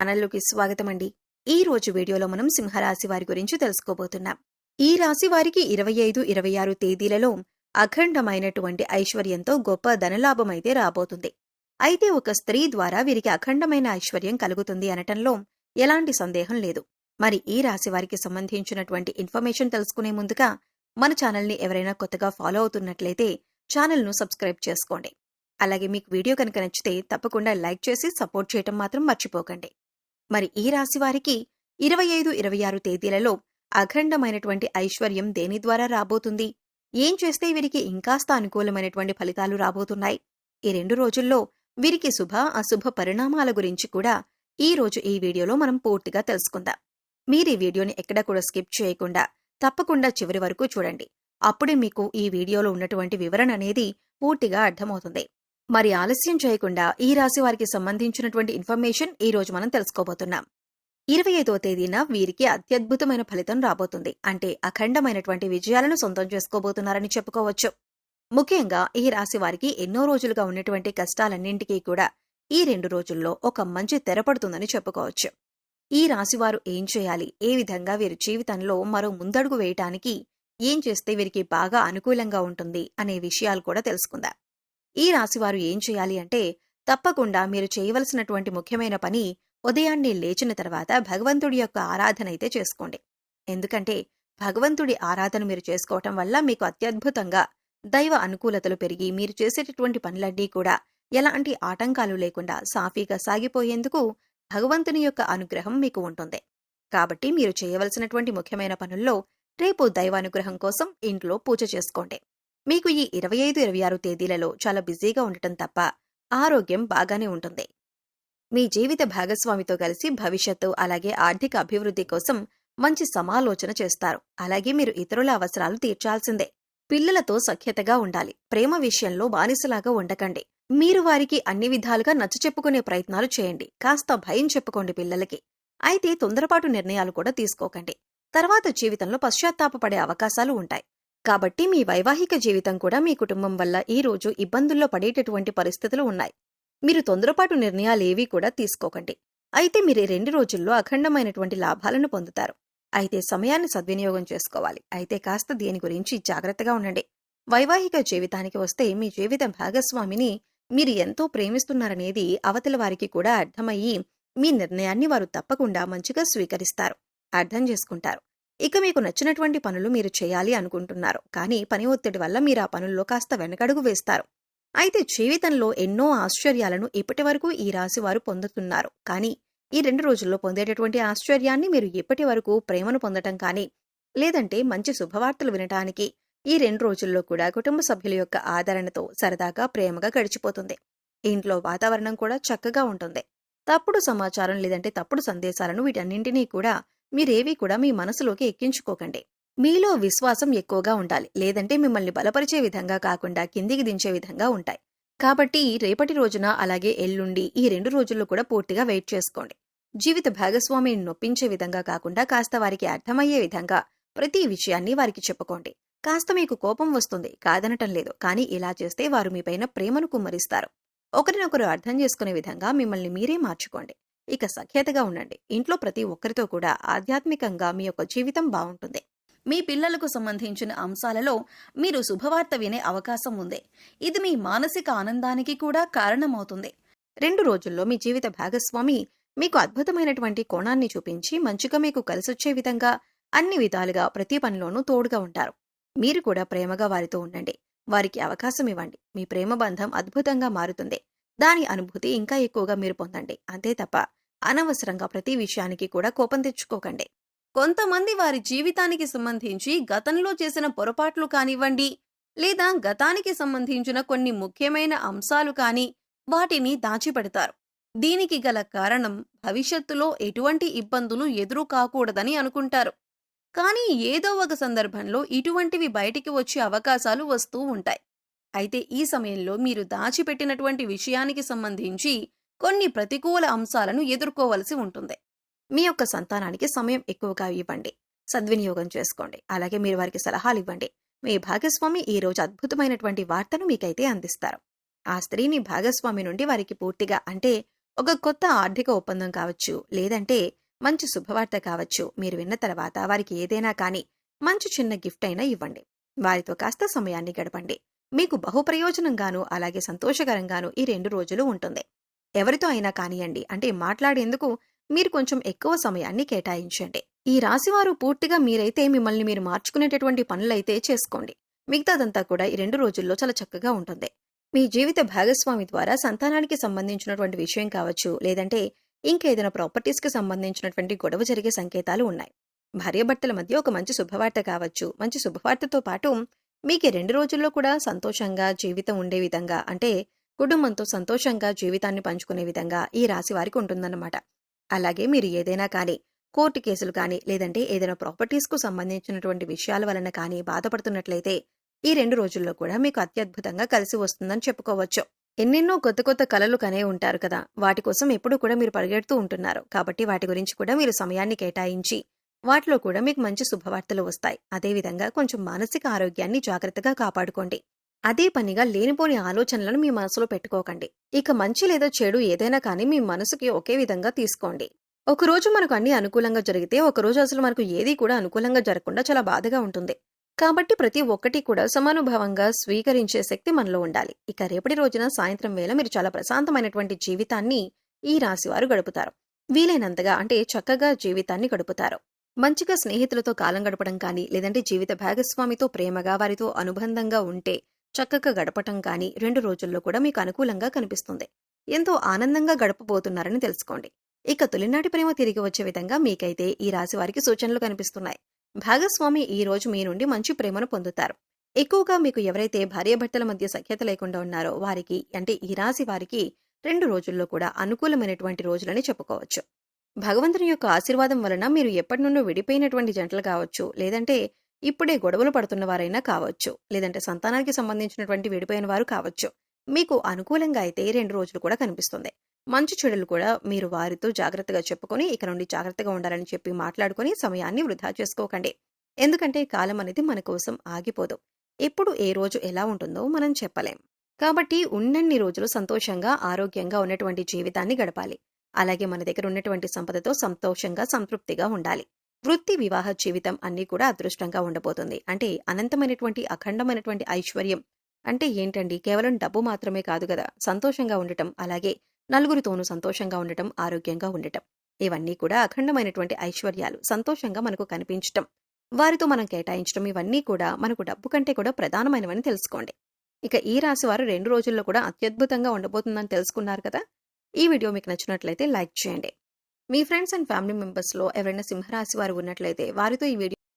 ఛానల్లోకి స్వాగతం అండి ఈ రోజు వీడియోలో మనం సింహరాశి వారి గురించి తెలుసుకోబోతున్నాం. ఈ రాశి వారికి ఇరవై ఐదు ఇరవై ఆరు తేదీలలో అఖండమైనటువంటి ఐశ్వర్యంతో గొప్ప ధనలాభం అయితే రాబోతుంది. అయితే ఒక స్త్రీ ద్వారా వీరికి అఖండమైన ఐశ్వర్యం కలుగుతుంది అనటంలో ఎలాంటి సందేహం లేదు. మరి ఈ రాశి వారికి సంబంధించినటువంటి ఇన్ఫర్మేషన్ తెలుసుకునే ముందుగా మన ఛానల్ని ఎవరైనా కొత్తగా ఫాలో అవుతున్నట్లయితే ఛానల్ను సబ్స్క్రైబ్ చేసుకోండి. అలాగే మీకు వీడియో కనుక నచ్చితే తప్పకుండా లైక్ చేసి సపోర్ట్ చేయటం మాత్రం మర్చిపోకండి. మరి ఈ రాశి వారికి ఇరవై ఐదు ఇరవై ఆరు తేదీలలో అఖండమైనటువంటి ఐశ్వర్యం దేని ద్వారా రాబోతుంది? ఏం చేస్తే వీరికి ఇంకాస్త అనుకూలమైనటువంటి ఫలితాలు రాబోతున్నాయి? ఈ రెండు రోజుల్లో వీరికి శుభ అశుభ పరిణామాల గురించి కూడా ఈ రోజు ఈ వీడియోలో మనం పూర్తిగా తెలుసుకుందాం. మీరు ఈ వీడియోని ఎక్కడ కూడా స్కిప్ చేయకుండా తప్పకుండా చివరి వరకు చూడండి. అప్పుడే మీకు ఈ వీడియోలో ఉన్నటువంటి వివరణ అనేది పూర్తిగా అర్థమవుతుంది. మరి ఆలస్యం చేయకుండా ఈ రాశి వారికి సంబంధించినటువంటి ఇన్ఫర్మేషన్ ఈ రోజు మనం తెలుసుకోబోతున్నాం. ఇరవై ఐదో తేదీన వీరికి అత్యద్భుతమైన ఫలితం రాబోతుంది. అంటే అఖండమైనటువంటి విజయాలను సొంతం చేసుకోబోతున్నారని చెప్పుకోవచ్చు. ముఖ్యంగా ఈ రాశి వారికి ఎన్నో రోజులుగా ఉన్నటువంటి కష్టాలన్నింటికీ కూడా ఈ రెండు రోజుల్లో ఒక మంచి తెరపడుతుందని చెప్పుకోవచ్చు. ఈ రాశివారు ఏం చేయాలి? ఏ విధంగా వీరి జీవితంలో మరో ముందడుగు వేయటానికి ఏం చేస్తే వీరికి బాగా అనుకూలంగా ఉంటుంది అనే విషయాలు కూడా తెలుసుకుందాం. ఈ రాశివారు ఏం చేయాలి అంటే తప్పకుండా మీరు చేయవలసినటువంటి ముఖ్యమైన పని ఉదయాన్నే లేచిన తర్వాత భగవంతుడి యొక్క ఆరాధన అయితే చేసుకోండి. ఎందుకంటే భగవంతుడి ఆరాధన మీరు చేసుకోవటం వల్ల మీకు అత్యద్భుతంగా దైవ అనుకూలతలు పెరిగి మీరు చేసేటటువంటి పనులన్నీ కూడా ఎలాంటి ఆటంకాలు లేకుండా సాఫీగా సాగిపోయేందుకు భగవంతుని యొక్క అనుగ్రహం మీకు ఉంటుంది. కాబట్టి మీరు చేయవలసినటువంటి ముఖ్యమైన పనుల్లో రేపు దైవానుగ్రహం కోసం ఇంట్లో పూజ చేసుకోండి. మీకు ఈ ఇరవై ఐదు ఇరవై ఆరు తేదీలలో చాలా బిజీగా ఉండటం తప్ప ఆరోగ్యం బాగానే ఉంటుంది. మీ జీవిత భాగస్వామితో కలిసి భవిష్యత్తు అలాగే ఆర్థిక అభివృద్ధి కోసం మంచి సమాలోచన చేస్తారు. అలాగే మీరు ఇతరుల అవసరాలు తీర్చాల్సిందే. పిల్లలతో సఖ్యతగా ఉండాలి. ప్రేమ విషయంలో బానిసలాగా ఉండకండి. మీరు వారికి అన్ని విధాలుగా నచ్చ చెప్పుకునే ప్రయత్నాలు చేయండి. కాస్త భయం చెప్పుకోండి పిల్లలకి. అయితే తొందరపాటు నిర్ణయాలు కూడా తీసుకోకండి. తర్వాత జీవితంలో పశ్చాత్తాపపడే అవకాశాలు ఉంటాయి. కాబట్టి మీ వైవాహిక జీవితం కూడా మీ కుటుంబం వల్ల ఈ రోజు ఇబ్బందుల్లో పడేటటువంటి పరిస్థితులు ఉన్నాయి. మీరు తొందరపాటు నిర్ణయాలేవీ కూడా తీసుకోకండి. అయితే మీరు రెండు రోజుల్లో అఖండమైనటువంటి లాభాలను పొందుతారు. అయితే సమయాన్ని సద్వినియోగం చేసుకోవాలి. అయితే కాస్త దీని గురించి జాగ్రత్తగా ఉండండి. వైవాహిక జీవితానికి వస్తే మీ జీవిత భాగస్వామిని మీరు ఎంతో ప్రేమిస్తున్నారనేది అవతల వారికి కూడా అర్థమయ్యి మీ నిర్ణయాన్ని వారు తప్పకుండా మంచిగా స్వీకరిస్తారు. అర్థం చేసుకుంటారు. ఇక మీకు నచ్చినటువంటి పనులు మీరు చేయాలి అనుకుంటున్నారు. కానీ పని ఒత్తిడి వల్ల మీరు ఆ పనుల్లో కాస్త వెనకడుగు వేస్తారు. అయితే జీవితంలో ఎన్నో ఆశ్చర్యాలను ఇప్పటి వరకు ఈ రాశి వారు పొందుతున్నారు. కానీ ఈ రెండు రోజుల్లో పొందేటటువంటి ఆశ్చర్యాన్ని మీరు ఇప్పటి వరకు ప్రేమను పొందటం కానీ లేదంటే మంచి శుభవార్తలు వినటానికి ఈ రెండు రోజుల్లో కూడా కుటుంబ సభ్యుల యొక్క ఆదరణతో సరదాగా ప్రేమగా గడిచిపోతుంది. ఇంట్లో వాతావరణం కూడా చక్కగా ఉంటుంది. తప్పుడు సమాచారం లేదంటే తప్పుడు సందేశాలను వీటన్నింటినీ కూడా మీరేవి కూడా మీ మనసులోకి ఎక్కించుకోకండి. మీలో విశ్వాసం ఎక్కువగా ఉండాలి. లేదంటే మిమ్మల్ని బలపరిచే విధంగా కాకుండా కిందికి దించే విధంగా ఉంటాయి. కాబట్టి రేపటి రోజున అలాగే ఎల్లుండి ఈ రెండు రోజుల్లో కూడా పూర్తిగా వెయిట్ చేసుకోండి. జీవిత భాగస్వామిని నొప్పించే విధంగా కాకుండా కాస్త వారికి అర్థమయ్యే విధంగా ప్రతి విషయాన్ని వారికి చెప్పుకోండి. కాస్త మీకు కోపం వస్తుంది. కాదనటం లేదు. కానీ ఇలా చేస్తే వారు మీపైన ప్రేమను కుమ్మరిస్తారు. ఒకరినొకరు అర్థం చేసుకునే విధంగా మిమ్మల్ని మీరే మార్చుకోండి. ఇక సఖ్యతగా ఉండండి. ఇంట్లో ప్రతి ఒక్కరితో కూడా ఆధ్యాత్మికంగా మీ యొక్క జీవితం బాగుంటుంది. మీ పిల్లలకు సంబంధించిన అంశాలలో మీరు శుభవార్త వినే అవకాశం ఉంది. ఇది మీ మానసిక ఆనందానికి కూడా కారణమవుతుంది. రెండు రోజుల్లో మీ జీవిత భాగస్వామి మీకు అద్భుతమైనటువంటి కోణాన్ని చూపించి మంచిగా మీకు కలిసొచ్చే విధంగా అన్ని విధాలుగా ప్రతి పనిలోనూ తోడుగా ఉంటారు. మీరు కూడా ప్రేమగా వారితో ఉండండి. వారికి అవకాశం ఇవ్వండి. మీ ప్రేమ బంధం అద్భుతంగా మారుతుంది. దాని అనుభూతి ఇంకా ఎక్కువగా మీరు పొందండి. అంతే తప్ప అనవసరంగా ప్రతి విషయానికి కూడా కోపం తెచ్చుకోకండి. కొంతమంది వారి జీవితానికి సంబంధించి గతంలో చేసిన పొరపాట్లు కానివ్వండి లేదా గతానికి సంబంధించిన కొన్ని ముఖ్యమైన అంశాలు కాని వాటిని దాచిపెడతారు. దీనికి గల కారణం భవిష్యత్తులో ఎటువంటి ఇబ్బందులు ఎదురు కాకూడదని అనుకుంటారు. కానీ ఏదో ఒక సందర్భంలో ఇటువంటివి బయటికి వచ్చే అవకాశాలు వస్తూ ఉంటాయి. అయితే ఈ సమయంలో మీరు దాచిపెట్టినటువంటి విషయానికి సంబంధించి కొన్ని ప్రతికూల అంశాలను ఎదుర్కోవలసి ఉంటుంది. మీ యొక్క సంతానానికి సమయం ఎక్కువగా ఇవ్వండి. సద్వినియోగం చేసుకోండి. అలాగే మీరు వారికి సలహాలు ఇవ్వండి. మీ భాగస్వామి ఈ రోజు అద్భుతమైనటువంటి వార్తను మీకైతే అందిస్తారు. ఆ స్త్రీని భాగస్వామి నుండి వారికి పూర్తిగా అంటే ఒక కొత్త ఆర్థిక ఒప్పందం కావచ్చు లేదంటే మంచి శుభవార్త కావచ్చు. మీరు విన్న తర్వాత వారికి ఏదైనా కానీ మంచి చిన్న గిఫ్ట్ అయినా ఇవ్వండి. వారితో కాస్త సమయాన్ని గడపండి. మీకు బహు ప్రయోజనంగాను అలాగే సంతోషకరంగాను ఈ రెండు రోజులు ఉంటుంది. ఎవరితో అయినా కానియండి అంటే మాట్లాడేందుకు మీరు కొంచెం ఎక్కువ సమయాన్ని కేటాయించండి. ఈ రాశివారు పూర్తిగా మీరైతే మిమ్మల్ని మీరు మార్చుకునేటటువంటి పనులైతే చేసుకోండి. మిగతాదంతా కూడా ఈ రెండు రోజుల్లో చాలా చక్కగా ఉంటుంది. మీ జీవిత భాగస్వామి ద్వారా సంతానానికి సంబంధించినటువంటి విషయం కావచ్చు లేదంటే ఇంకేదైనా ప్రాపర్టీస్కి సంబంధించినటువంటి గొడవ జరిగే సంకేతాలు ఉన్నాయి. భార్యాభర్తల మధ్య ఒక మంచి శుభవార్త కావచ్చు మంచి శుభవార్తతో పాటు మీకు రెండు రోజుల్లో కూడా సంతోషంగా జీవితం ఉండే విధంగా అంటే కుటుంబంతో సంతోషంగా జీవితాన్ని పంచుకునే విధంగా ఈ రాశి వారికి ఉంటుందన్నమాట. అలాగే మీరు ఏదైనా కానీ కోర్టు కేసులు కానీ లేదంటే ఏదైనా ప్రాపర్టీస్కు సంబంధించినటువంటి విషయాల వలన కానీ బాధపడుతున్నట్లయితే ఈ రెండు రోజుల్లో కూడా మీకు అత్యద్భుతంగా కలిసి వస్తుందని చెప్పుకోవచ్చు. ఎన్నెన్నో కొత్త కొత్త కలలు కనే ఉంటారు కదా! వాటి కోసం ఎప్పుడూ కూడా మీరు పరిగెడుతూ ఉంటున్నారు. కాబట్టి వాటి గురించి కూడా మీరు సమయాన్ని కేటాయించి వాటిలో కూడా మీకు మంచి శుభవార్తలు వస్తాయి. అదేవిధంగా కొంచెం మానసిక ఆరోగ్యాన్ని జాగ్రత్తగా కాపాడుకోండి. అదే పనిగా లేనిపోని ఆలోచనలను మీ మనసులో పెట్టుకోకండి. ఇక మంచి లేదా చెడు ఏదైనా కానీ మీ మనసుకి ఒకే విధంగా తీసుకోండి. ఒకరోజు మనకు అన్ని అనుకూలంగా జరిగితే ఒకరోజు అసలు మనకు ఏది కూడా అనుకూలంగా జరగకుండా చాలా బాధగా ఉంటుంది. కాబట్టి ప్రతి ఒక్కటి కూడా సమానుభావంగా స్వీకరించే శక్తి మనలో ఉండాలి. ఇక రేపటి రోజున సాయంత్రం వేళ మీరు చాలా ప్రశాంతమైనటువంటి జీవితాన్ని ఈ రాశివారు గడుపుతారు. వీలైనంతగా అంటే చక్కగా జీవితాన్ని గడుపుతారు. మంచిగా స్నేహితులతో కాలం గడపడం కానీ లేదంటే జీవిత భాగస్వామితో ప్రేమగా వారితో అనుబంధంగా ఉంటే చక్కగా గడపటం కానీ రెండు రోజుల్లో కూడా మీకు అనుకూలంగా కనిపిస్తుంది. ఎంతో ఆనందంగా గడపబోతున్నారని తెలుసుకోండి. ఇక తొలినాటి ప్రేమ తిరిగి వచ్చే విధంగా మీకైతే ఈ రాశి వారికి సూచనలు కనిపిస్తున్నాయి. భాగస్వామి ఈ రోజు మీ నుండి మంచి ప్రేమను పొందుతారు. ఎక్కువగా మీకు ఎవరైతే భార్యాభర్తల మధ్య సఖ్యత లేకుండా ఉన్నారో వారికి అంటే ఈ రాశి వారికి రెండు రోజుల్లో కూడా అనుకూలమైనటువంటి రోజులని చెప్పుకోవచ్చు. భగవంతుని యొక్క ఆశీర్వాదం వలన మీరు ఎప్పటి నుండో విడిపోయినటువంటి జంటలు కావచ్చు లేదంటే ఇప్పుడే గొడవలు పడుతున్న వారైనా కావచ్చు లేదంటే సంతానానికి సంబంధించినటువంటి విడిపోయిన వారు కావచ్చు. మీకు అనుకూలంగా అయితే రెండు రోజులు కూడా కనిపిస్తుంది. మంచి చెడులు కూడా మీరు వారితో జాగ్రత్తగా చెప్పుకొని ఇక నుండి జాగ్రత్తగా ఉండాలని చెప్పి మాట్లాడుకొని సమయాన్ని వృధా చేసుకోకండి. ఎందుకంటే కాలం అనేది మన కోసం ఆగిపోదు. ఎప్పుడు ఏ రోజు ఎలా ఉంటుందో మనం చెప్పలేం. కాబట్టి ఉన్నన్ని రోజులు సంతోషంగా ఆరోగ్యంగా ఉన్నటువంటి జీవితాన్ని గడపాలి. అలాగే మన దగ్గర ఉన్నటువంటి సంపదతో సంతోషంగా సంతృప్తిగా ఉండాలి. వృత్తి వివాహ జీవితం అన్నీ కూడా అదృష్టంగా ఉండబోతుంది. అంటే అనంతమైనటువంటి అఖండమైనటువంటి ఐశ్వర్యం అంటే ఏంటండి? కేవలం డబ్బు మాత్రమే కాదు కదా? సంతోషంగా ఉండటం అలాగే నలుగురితోనూ సంతోషంగా ఉండటం ఆరోగ్యంగా ఉండటం. ఇవన్నీ కూడా అఖండమైనటువంటి ఐశ్వర్యాలు సంతోషంగా మనకు కనిపించటం. వారితో మనం కేటాయించడం ఇవన్నీ కూడా మనకు డబ్బు కంటే కూడా ప్రధానమైనవని తెలుసుకోండి. ఇక ఈ రాశి వారు రెండు రోజుల్లో కూడా అత్యద్భుతంగా ఉండబోతుందని తెలుసుకున్నారు కదా? ఈ వీడియో మీకు నచ్చినట్లయితే లైక్ చేయండి. మీ ఫ్రెండ్స్ అండ్ ఫ్యామిలీ మెంబర్స్లో ఎవరైనా సింహరాశి వారు ఉన్నట్లయితే వారితో ఈ వీడియో